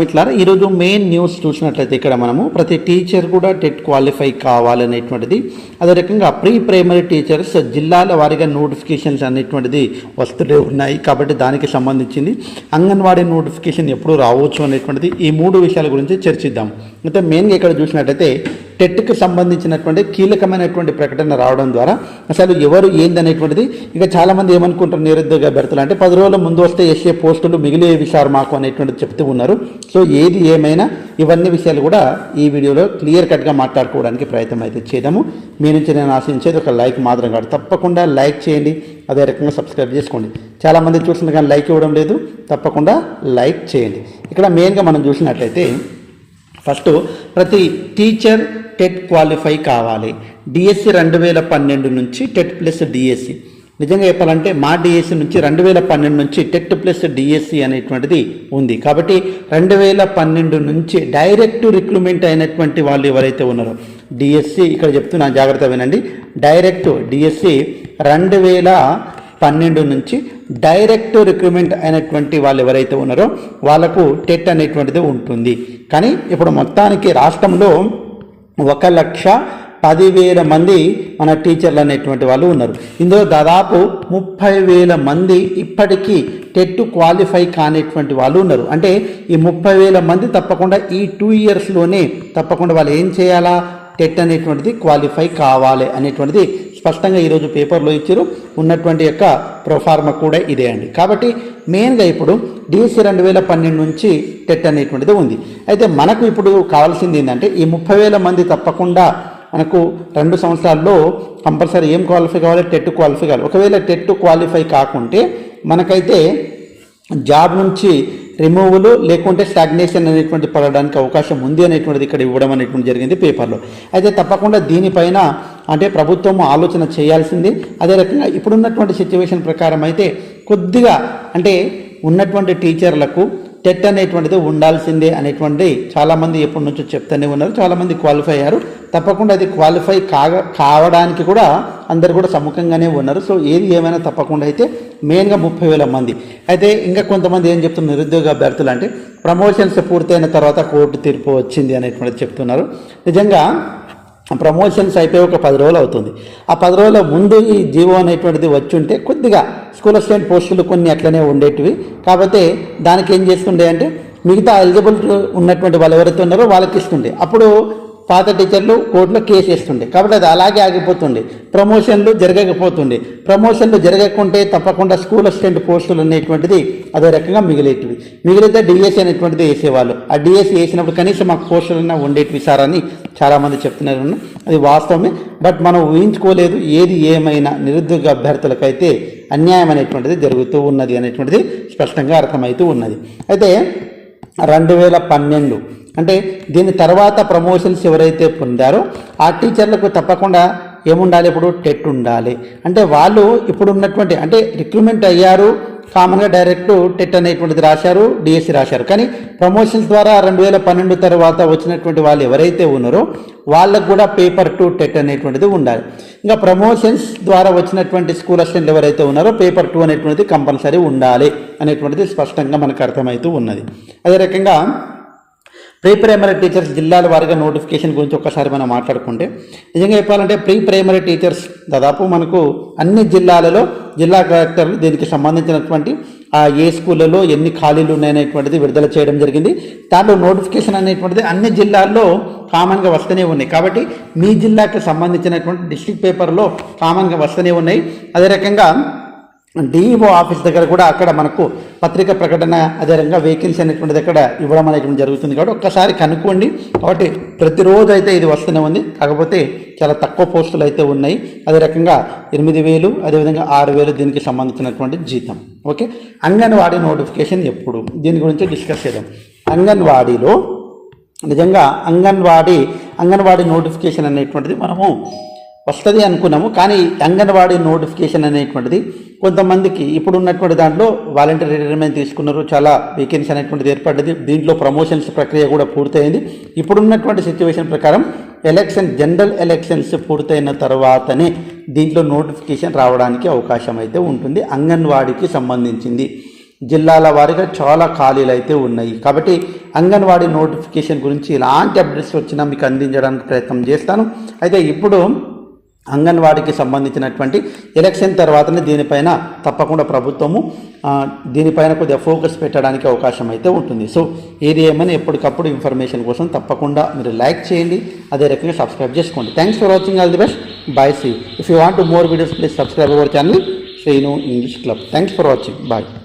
మిట్లారా ఈరోజు main news చూసినట్లయితే ఇక్కడ మనము ప్రతి టీచర్ కూడా టెట్ క్వాలిఫై కావాలనేటువంటిది అదే రకంగా ప్రీ ప్రైమరీ టీచర్స్ జిల్లాల వారీగా నోటిఫికేషన్స్ అనేటువంటిది వస్తూనే ఉన్నాయి. కాబట్టి దానికి సంబంధించింది అంగన్వాడీ నోటిఫికేషన్ ఎప్పుడు రావచ్చు అనేటువంటిది ఈ మూడు విషయాల గురించి చర్చిద్దాం. అయితే మెయిన్గా ఇక్కడ చూసినట్లయితే టెట్కి సంబంధించినటువంటి కీలకమైనటువంటి ప్రకటన రావడం ద్వారా అసలు ఎవరు ఏందనేటువంటిది ఇక చాలామంది ఏమనుకుంటారు నిరుద్యోగ భర్తలు అంటే పది రోజుల ముందు వస్తే ఎస్ఏ పోస్టులు మిగిలేవి సార్ మాకు అనేటువంటిది చెప్తూ ఉన్నారు. సో ఏది ఏమైనా ఇవన్నీ విషయాలు కూడా ఈ వీడియోలో క్లియర్ కట్గా మాట్లాడుకోవడానికి ప్రయత్నం అయితే చేద్దాము. మీ నుంచి నేను ఆశించేది ఒక లైక్ మాత్రం కాదు. తప్పకుండా లైక్ చేయండి. అదే రకంగా సబ్స్క్రైబ్ చేసుకోండి. చాలామంది చూసిన కానీ లైక్ ఇవ్వడం లేదు. తప్పకుండా లైక్ చేయండి. ఇక్కడ మెయిన్గా మనం చూసినట్లయితే ఫస్ట్ ప్రతి టీచర్ టెట్ క్వాలిఫై కావాలి. డిఎస్సి రెండు వేల పన్నెండు నుంచి టెట్ ప్లస్ డిఎస్సి నిజంగా చెప్పాలంటే మా డిఎస్సి నుంచి రెండు వేల పన్నెండు నుంచి టెట్ ప్లస్ డిఎస్సి అనేటువంటిది ఉంది. కాబట్టి రెండు వేల పన్నెండు నుంచి డైరెక్ట్ రిక్రూట్మెంట్ అయినటువంటి వాళ్ళు ఎవరైతే ఉన్నారో డిఎస్సి ఇక్కడ చెప్తున్నా జాగ్రత్త వినండి. డైరెక్ట్ డిఎస్సి రెండు వేల పన్నెండు నుంచి డైరెక్ట్ రిక్రూట్మెంట్ అయినటువంటి వాళ్ళు ఎవరైతే ఉన్నారో వాళ్ళకు టెట్ అనేటువంటిది ఉంటుంది. కానీ ఇప్పుడు మొత్తానికి రాష్ట్రంలో ఒక లక్ష పదివేల మంది మన టీచర్లు అనేటువంటి వాళ్ళు ఉన్నారు. ఇందులో దాదాపు ముప్పై వేల మంది ఇప్పటికీ టెట్ క్వాలిఫై కానిటువంటి వాళ్ళు ఉన్నారు. అంటే ఈ ముప్పై వేల మంది తప్పకుండా ఈ టూ ఇయర్స్లోనే తప్పకుండా వాళ్ళు ఏం చేయాలా? టెట్ అనేటువంటిది క్వాలిఫై కావాలి అనేటువంటిది స్పష్టంగా ఈరోజు పేపర్లో ఇచ్చారు. ఉన్నటువంటి యొక్క ప్రొఫార్మ కూడా ఇదే అండి. కాబట్టి మెయిన్గా ఇప్పుడు డిఎస్సి రెండు వేల పన్నెండు నుంచి టెట్ అనేటువంటిది ఉంది. అయితే మనకు ఇప్పుడు కావాల్సింది ఏంటంటే ఈ ముప్పై వేల మంది తప్పకుండా మనకు రెండు సంవత్సరాల్లో కంపల్సరీ ఏం క్వాలిఫై కావాలి? టెట్ క్వాలిఫై కావాలి. ఒకవేళ టెట్ క్వాలిఫై కాకుంటే మనకైతే జాబ్ నుంచి రిమూవల్ లేకుంటే స్టాగ్నేషన్ అనేటువంటి పడడానికి అవకాశం ఉంది అనేటువంటిది ఇక్కడ ఇవ్వడం అనేటువంటి జరిగింది పేపర్లో. అయితే తప్పకుండా దీనిపైన అంటే ప్రభుత్వం ఆలోచన చేయాల్సింది. అదే రకంగా ఇప్పుడున్నటువంటి సిచ్యువేషన్ ప్రకారం అయితే కొద్దిగా అంటే ఉన్నటువంటి టీచర్లకు టెట్ అనేటువంటిది ఉండాల్సిందే అనేటువంటి చాలామంది ఎప్పటి నుంచో చెప్తూనే ఉన్నారు. చాలామంది క్వాలిఫై అయ్యారు. తప్పకుండా అది క్వాలిఫై కాగ కావడానికి కూడా అందరు కూడా సముఖంగానే ఉన్నారు. సో ఏది ఏమైనా తప్పకుండా అయితే మెయిన్గా ముప్పై వేల మంది. అయితే ఇంకా కొంతమంది ఏం చెప్తున్నారు? నిరుద్యోగ అభ్యర్థులు అంటే ప్రమోషన్స్ పూర్తయిన తర్వాత కోర్టు తీర్పు వచ్చింది అనేటువంటిది చెప్తున్నారు. నిజంగా ప్రమోషన్స్ అయిపోయి ఒక పది రోజులు అవుతుంది. ఆ పది రోజుల ముందు ఈ జీవో అనేటువంటిది వచ్చి ఉంటే కొద్దిగా స్కూల్ అసిస్టెంట్ పోస్టులు కొన్ని అట్లనే ఉండేటివి. కాకపోతే దానికి ఏం చేస్తుండే అంటే మిగతా ఎలిజిబిలిటీ ఉన్నటువంటి వాళ్ళు ఎవరైతే ఉన్నారో వాళ్ళకి ఇస్తుండే. అప్పుడు పాత టీచర్లు కోర్టులో కేసు వేస్తుండే. కాబట్టి అది అలాగే ఆగిపోతుండే. ప్రమోషన్లు జరగకపోతుండే. ప్రమోషన్లు జరగకుంటే తప్పకుండా స్కూల్ అసిస్టెంట్ పోస్టులు అనేటువంటిది అదే రకంగా మిగిలేటివి. మిగిలితే డిఎస్సీ అనేటువంటిది వేసేవాళ్ళు. ఆ డిఎస్సీ వేసినప్పుడు కనీసం మాకు పోస్టులన్నా ఉండేటివి సార్ అని చాలామంది చెప్తున్నారు. అది వాస్తవమే. బట్ మనం ఊహించుకోలేదు ఏది ఏమైనా నిరుద్యోగ అభ్యర్థులకైతే అన్యాయం అనేటువంటిది జరుగుతూ ఉన్నది అనేటువంటిది స్పష్టంగా అర్థమవుతూ ఉన్నది. అయితే రెండు వేల పన్నెండు అంటే దీని తర్వాత ప్రమోషన్స్ ఎవరైతే పొందారో ఆ టీచర్లకు తప్పకుండా ఏముండాలి? ఇప్పుడు టెట్ ఉండాలి. అంటే వాళ్ళు ఇప్పుడు ఉన్నటువంటి అంటే రిక్రూట్మెంట్ అయ్యారు కామన్గా డైరెక్ట్ టెట్ అనేటువంటిది రాశారు డిఎస్సి రాశారు. కానీ ప్రమోషన్స్ ద్వారా రెండు వేల పన్నెండు తర్వాత వచ్చినటువంటి వాళ్ళు ఎవరైతే ఉన్నారో వాళ్ళకు కూడా పేపర్ టు టెట్ అనేటువంటిది ఉండాలి. ఇంకా ప్రమోషన్స్ ద్వారా వచ్చినటువంటి స్కూల్ అసిస్టెంట్లు ఎవరైతే ఉన్నారో పేపర్ టూ అనేటువంటిది కంపల్సరీ ఉండాలి అనేటువంటిది స్పష్టంగా మనకు అర్థమవుతూ ఉన్నది. అదే రకంగా ప్రీ ప్రైమరీ టీచర్స్ జిల్లాల వారిగా నోటిఫికేషన్ గురించి ఒక్కసారి మనం మాట్లాడుకుంటే నిజంగా చెప్పాలంటే ప్రీ ప్రైమరీ టీచర్స్ దాదాపు మనకు అన్ని జిల్లాలలో జిల్లా కలెక్టర్లు దీనికి సంబంధించినటువంటి ఆ ఏ స్కూళ్ళలో ఎన్ని ఖాళీలు ఉన్నాయనేటువంటిది విడుదల చేయడం జరిగింది. దాంట్లో నోటిఫికేషన్ అనేటువంటిది అన్ని జిల్లాల్లో కామన్గా వస్తూనే ఉన్నాయి. కాబట్టి మీ జిల్లాకి సంబంధించినటువంటి డిస్ట్రిక్ట్ పేపర్లో కామన్గా వస్తూనే ఉన్నాయి. అదే రకంగా డిఈఓ ఆఫీస్ దగ్గర కూడా అక్కడ మనకు పత్రిక ప్రకటన అదే రకంగా వేకెన్సీ అనేటువంటిది అక్కడ ఇవ్వడం అనేటువంటి జరుగుతుంది కాబట్టి ఒక్కసారి కనుక్కోండి. కాబట్టి ప్రతిరోజు అయితే ఇది వస్తూనే ఉంది. కాకపోతే చాలా తక్కువ పోస్టులు అయితే ఉన్నాయి. అదే రకంగా ఎనిమిది వేలు అదేవిధంగా ఆరు వేలు దీనికి సంబంధించినటువంటి జీతం. ఓకే? అంగన్వాడీ నోటిఫికేషన్ ఎప్పుడు? దీని గురించి డిస్కస్ చేద్దాం. అంగన్వాడీలో నిజంగా అంగన్వాడీ అంగన్వాడీ నోటిఫికేషన్ అనేటువంటిది మనము వస్తుంది అనుకున్నాము. కానీ అంగన్వాడీ నోటిఫికేషన్ అనేటువంటిది కొంతమందికి ఇప్పుడు ఉన్నటువంటి దాంట్లో వాలంటీర్ రిటైర్మెంట్ తీసుకున్నారు. చాలా వేకెన్సీ అనేటువంటిది ఏర్పడ్డది. దీంట్లో ప్రమోషన్స్ ప్రక్రియ కూడా పూర్తయింది. ఇప్పుడున్నటువంటి సిచ్యువేషన్ ప్రకారం ఎలక్షన్ జనరల్ ఎలక్షన్స్ పూర్తయిన తర్వాతనే దీంట్లో నోటిఫికేషన్ రావడానికి అవకాశం అయితే ఉంటుంది. అంగన్వాడీకి సంబంధించింది. జిల్లాల వారీగా చాలా ఖాళీలు అయితే ఉన్నాయి. కాబట్టి అంగన్వాడీ నోటిఫికేషన్ గురించి ఎలాంటి అప్డేట్స్ వచ్చినా మీకు అందించడానికి ప్రయత్నం చేస్తాను. అయితే ఇప్పుడు అంగన్వాడీకి సంబంధించినటువంటి ఎలక్షన్ తర్వాతనే దీనిపైన తప్పకుండా ప్రభుత్వము దీనిపైన కొద్దిగా ఫోకస్ పెట్టడానికి అవకాశం అయితే ఉంటుంది. సో ఏది ఏమైనా ఎప్పటికప్పుడు ఇన్ఫర్మేషన్ కోసం తప్పకుండా మీరు లైక్ చేయండి అదే రకంగా సబ్స్క్రైబ్ చేసుకోండి. Thanks for watching all the best bye see if you want more videos please subscribe our channel Srinu English club thanks for watching bye